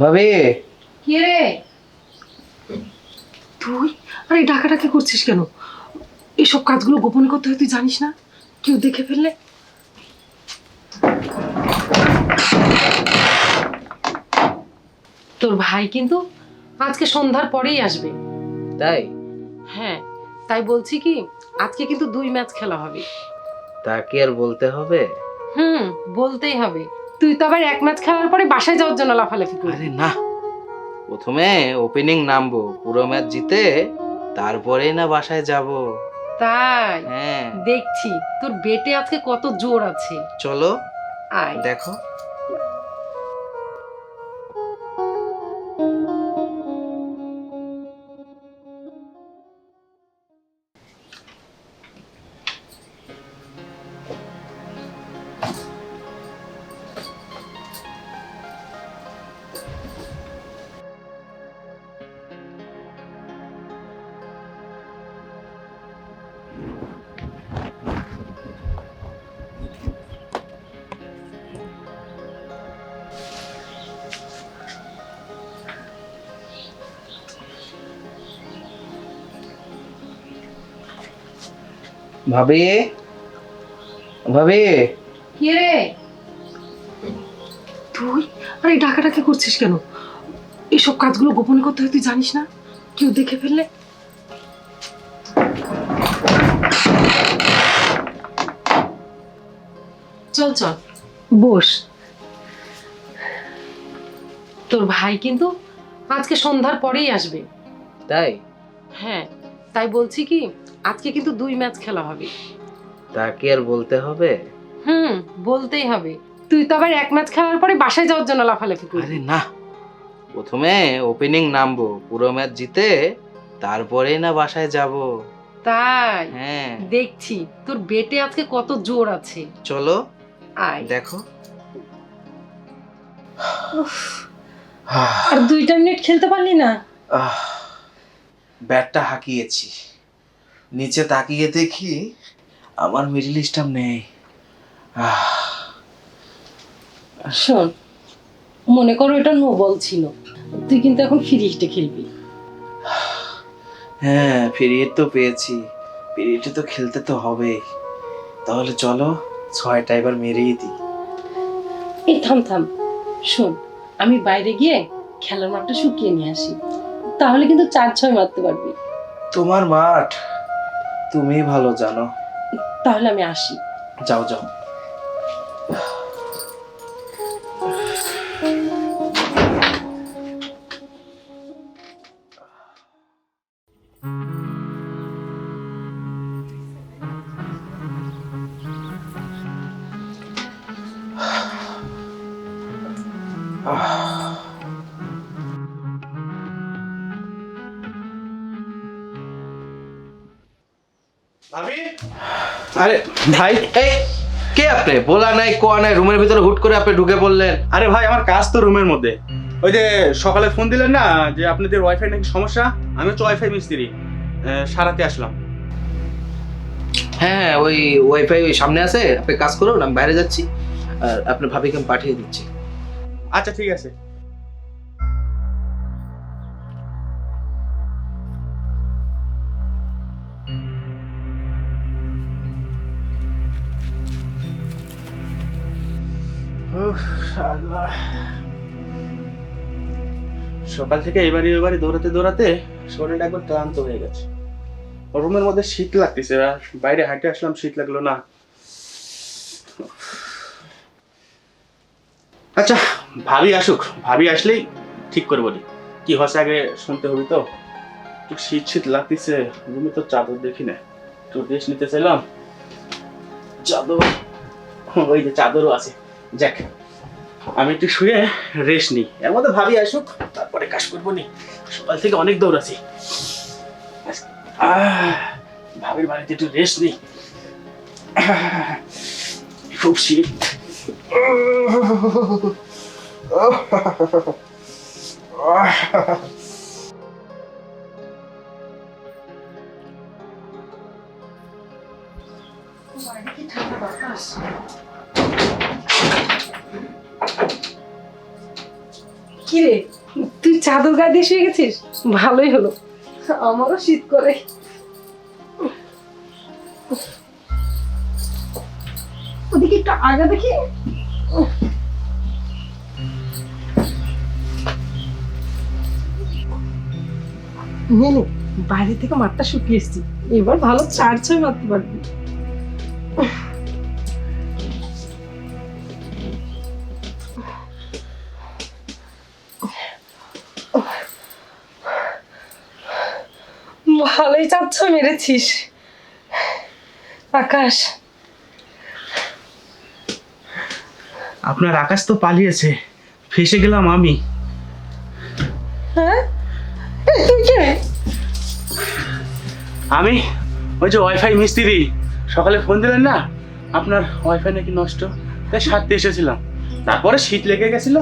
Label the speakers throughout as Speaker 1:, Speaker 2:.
Speaker 1: ভাবি।
Speaker 2: কে রে?
Speaker 3: তুই? আরে ডাকাডাকি করছিস কেন? এইসব কাজগুলো গোপন করতে হয় তুই জানিস না? কেউ দেখে ফেললে? তোর ভাই কিন্তু আজকে সন্ধ্যার পরেই আসবে।
Speaker 1: তাই?
Speaker 3: হ্যাঁ তাই বলছি কি আজকে কিন্তু দুই ম্যাচ খেলা হবে।
Speaker 1: তা কি আর বলতে হবে?
Speaker 3: হুম বলতেই হবে। তুই তো আবার এক ম্যাচ খেলার পরে বাসায় যাওয়ার জন্য লাফালাফি করবি
Speaker 1: আরে না। প্রথমে ওপেনিং নামবো পুরো ম্যাচ জিতে তারপরেই না বাসায় যাব।
Speaker 3: তাই?
Speaker 1: হ্যাঁ।
Speaker 3: দেখছি তোর বেটে আজকে কত জোর আছে।
Speaker 1: চলো
Speaker 3: আয়।
Speaker 1: দেখো। ভাবি? ভাবি?
Speaker 2: কে রে?
Speaker 3: তুই? আরে ডাকাডাকি করছিস কেন? এইসব কাজগুলো গোপন করতে হয় তুই জানিস না? কেউ দেখে ফেললে? চল চল। বস। তোর ভাই কিন্তু আজকে সন্ধ্যার পরেই আসবে।
Speaker 1: তাই?
Speaker 3: হ্যাঁ। তাই বলছি কি আজকে কিন্তু দুই ম্যাচ খেলা হবে।
Speaker 1: তা কি আর বলতে হবে?
Speaker 3: হুম বলতেই হবে। তুই তো আবার এক ম্যাচ খেলার পরে বাসায় যাওয়ার জন্য লাফালাফি করবি।
Speaker 1: আরে না। প্রথমে ওপেনিং নামবো পুরো ম্যাচ জিতে তারপরেই না বাসায় যাব।
Speaker 3: তাই?
Speaker 1: হ্যাঁ।
Speaker 3: দেখছি তোর বেটে আজকে কত জোর আছে।
Speaker 1: চলো
Speaker 3: আয়।
Speaker 1: দেখো।
Speaker 2: আর দুইটা মিনিট খেলতে পারলি না?
Speaker 4: আহ, ব্যাটটা হাঁকিয়েছি। নিচে তাকিয়ে দেখি আমার মিডল স্টাম্প নেই। আহ,
Speaker 2: শোন মনে করো এটা নো বল ছিল। তুই কিন্তু এখন ফ্রি হিটে খেলবি।
Speaker 4: হ্যাঁ পিরিয়ড তো পেয়েছি। পিরিয়ডে তো খেলতে তো হবেই তাহলে চলো ছয়টা এবার মেরেই দিই।
Speaker 2: এই থাম থাম। শোন আমি বাইরে গিয়ে খেলার মাঠটা শুকিয়ে নিয়ে আসি। তাহলে কিন্তু চার ছয় মারতে পারবি।
Speaker 4: তোমার মাঠ তুমি ভালো জানো।
Speaker 2: তাহলে আমি আসি।
Speaker 4: যাও যাও।
Speaker 1: আরে ভাই। এই কে আপনি? বলা নাই কোয়া নাই রুমের ভিতরে হুট করে আপনি ঢুকে পড়লেন।
Speaker 5: আরে ভাই আমার কাজ তো রুমের মধ্যে। ওই যে সকালে ফোন দিলেন না যে আপনাদের ওয়াইফাই নাকি সমস্যা? আমি হচ্ছে ওয়াইফাই মিস্ত্রি। সারাতে আসলাম।
Speaker 1: হ্যাঁ হ্যাঁ ওই ওয়াইফাই ওই সামনে আছে। আপনি কাজ করুন আমি বাইরে যাচ্ছি। আর আপনার ভাবিকে আমি পাঠিয়ে দিচ্ছি।
Speaker 5: আচ্ছা ঠিক আছে। সকাল থেকে এবারে এবারে দৌড়াতে দৌড়াতে শরীরটা একবার ক্লান্ত হয়ে গেছে। রুমের মধ্যে শীত লাগতেছে বাইরে হাঁটে আসলাম, শীত লাগল না। আচ্ছা ভাবি আসুক। ভাবি আসলেই ঠিক করে বলি কি হচ্ছে আগে শুনতে হবে তো? একটু শীত শীত লাগতেছে। রুমে তো চাদর দেখি না। একটু রেস্ট নিতে চাইলাম। চাদর? ওই যে চাদরও আছে। যাক আমি একটু শুয়ে রেস্ট নিই। এর মধ্যে ভাবি আসুক তারপরে কাজ করব নি। সকাল থেকে অনেক দৌড়াছি আহ, ভাবির বাড়িতে একটু রেস্ট নিই। খুব শীত।
Speaker 3: কি রে তুই চাদর গায়ে দিয়ে শুয়ে গেছিস? ভালোই হলো। আমারও শীত করে। ওদিকে একটু আগা দেখি। নে, বাইরে থেকে মাঠটা শুকিয়ে এসছি। এবার ভালো চার ছয় মারতে পারবি। ভালোই চাচ্ছ মেরেছিস। আকাশ।
Speaker 5: আপনার আকাশ তো পালিয়েছে। ফেসে গেলাম আমি।
Speaker 3: হ্যাঁ? তুই কে?
Speaker 5: আমি? ওই যে ওয়াইফাই মিস্ত্রি। সকালে ফোন দিলেন না? আপনার ওয়াইফাই নাকি নষ্ট? তাই সারতে এসেছিলাম। তারপরে শীত লেগে গেছিল।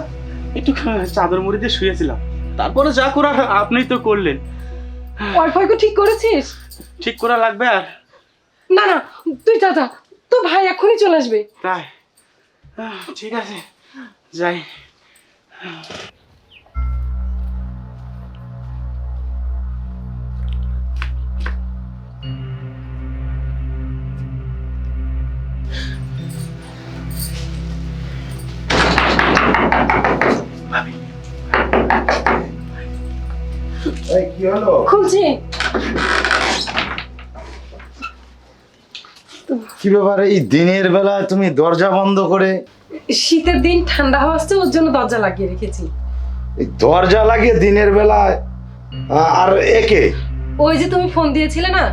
Speaker 5: একটু চাদর মুড়ি দিয়ে শুয়েছিলাম। তারপরে যা করার আপনিই তো করলেন।
Speaker 3: ওয়াইফাই কো ঠিক করেছিস?
Speaker 5: ঠিক করা লাগবে আর?
Speaker 3: না না তুই যা যা। তো ভাই এখনই চলে আসবে।
Speaker 5: তাই? ঠিক আছে। যাই।
Speaker 4: কি হলো?
Speaker 3: খুলছি।
Speaker 6: কি ব্যাপার এই দিনের বেলা তুমি দরজা বন্ধ করে?
Speaker 3: শীতের দিন ঠান্ডা হাওয়া আসছে ওর জন্য দরজা লাগিয়ে রেখেছি।
Speaker 6: এই দরজা লাগিয়ে দিনের বেলায় আর একে?
Speaker 3: ওই যে তুমি ফোন দিয়েছিলে না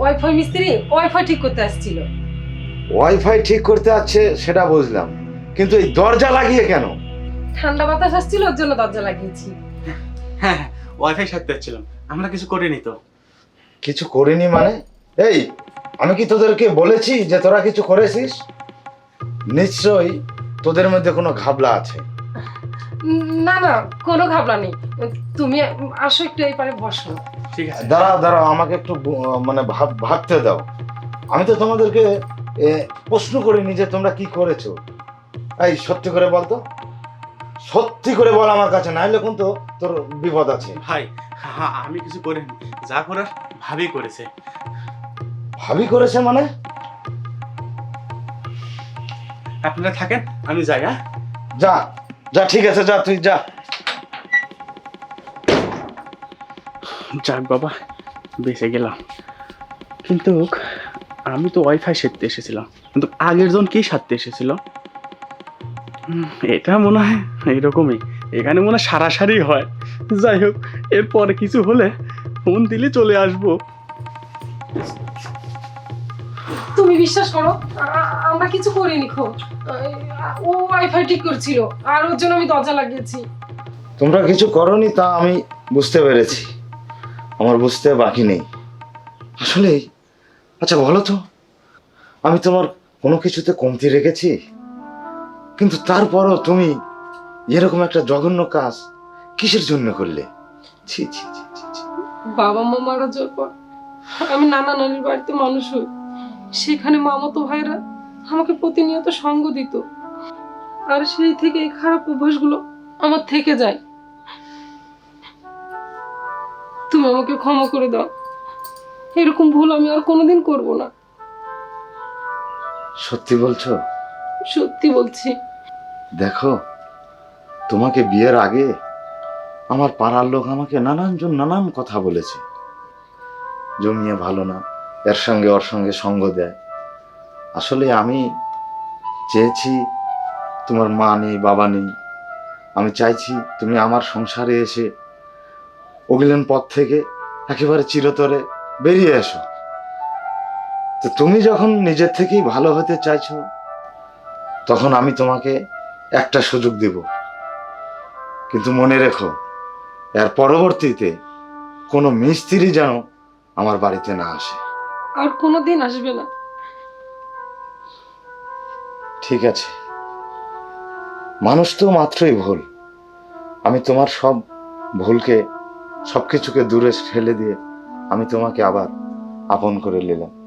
Speaker 3: ওয়াইফাই মিস্ত্রি ওয়াইফাই ঠিক করতে আসছিল।
Speaker 6: ওয়াইফাই ঠিক করতে আছে সেটা বুঝলাম। কিন্তু এই দরজা লাগিয়ে কেন?
Speaker 3: ঠান্ডা বাতাস আসছিল ওর জন্য দরজা লাগিয়েছি।
Speaker 5: হ্যাঁ ওয়াইফাই সারতে যাচ্ছিলাম আমরা কিছু করিনি তো।
Speaker 6: কিছু করিনি মানে? এই আমি কি তোদেরকে বলেছি যে তোরা কিছু করেছিস? নিশ্চয়ই তোদের মধ্যে কোনো ঘাবলা আছে।
Speaker 3: উম, না না কোনো ঘাবলা নেই। তুমি আসো একটু এই পারে বসো।
Speaker 5: ঠিক আছে।
Speaker 6: দাঁড়াও দাঁড়াও আমাকে একটু মানে ভাব ভাবতে দাও। আমি তো তোমাদেরকে প্রশ্ন করিনি যে তোমরা কি করেছ। এই সত্যি করে বল তো সত্যি করে বল আমার কাছে নাইলে কিন্তু তোর বিপদ আছে।
Speaker 5: ভাই হ্যাঁ আমি কিছু করিনি। যা করার ভাবি করেছে।
Speaker 6: ভাবি করেছে মানে?
Speaker 5: আপনারা থাকেন আমি যাই হ্যাঁ?
Speaker 6: যা যা ঠিক আছে যা তুই যা।
Speaker 5: যাক বাবা বেঁচে গেলাম। কিন্তু আমি তো ওয়াইফাই সারতে এসেছিলাম। কিন্তু আগের জন কি সারতে এসেছিল? এটা মনে হয় এইরকমই। এখানে মনে হয় সারাসারি হয়। যাই হোক এরপরে কিছু হলে ফোন দিলে চলে আসব।
Speaker 3: তুমি বিশ্বাস করো আমরা কিছু করিনি খো ও ওয়াইফাই ঠিক করছিল আর ওর জন্য আমি দরজা লাগিয়েছি।
Speaker 6: তোমরা কিছু করনি তা আমি বুঝতে পেরেছি। আমার বুঝতে বাকি নেই। আসলে আচ্ছা বলো তো আমি তোমার কোনো কিছুতে কমতি রেখেছি? কিন্তু তারপরও তুমি এরকম একটা জঘন্য কাজ কিসের জন্য করলে? ছি ছি ছি।
Speaker 3: বাবা মা মারা যাওয়ার পর আমি নানা নানির বাড়িতে মানুষ হই। সেখানে মামাতো ভাইরা আমাকে প্রতিনিয়ত সঙ্গ দিত। আর সেই থেকে এই খারাপ অভ্যাসগুলো আমার থেকে যায়। তুমি আমাকে ক্ষমা করে দাও। এরকম ভুল আমি আর কোনোদিন করব না।
Speaker 6: সত্যি বলছো?
Speaker 3: সত্যি বলছি।
Speaker 6: দেখো, তোমাকে বিয়ের আগে আমার পাড়ার লোক আমাকে নানানজন নানান কথা বলেছে। জমিয়ে ভালো না, এর সঙ্গে ওর সঙ্গে সঙ্গ দেয়। আসলে আমি চেয়েছি তোমার মা নেই, বাবা নেই। আমি চাইছি তুমি আমার সংসারে এসে অগিলেন পথ থেকে একেবারে চিরতরে বেরিয়ে এসো। তো তুমি যখন নিজের থেকেই ভালো হতে চাইছো, তখন আমি তোমাকে একটা সুযোগ দেব। কিন্তু মনে রেখো এর পরবর্তীতে কোনো মিস্ত্রি যেন আমার বাড়িতে না আসে।
Speaker 3: আর কোনোদিন আসবে না।
Speaker 6: ঠিক আছে। মানুষ তো মাত্রই ভুল। আমি তোমার সব ভুলকে সব কিছুকে দূরে ফেলে দিয়ে আমি তোমাকে আবার আপন করে নিলাম।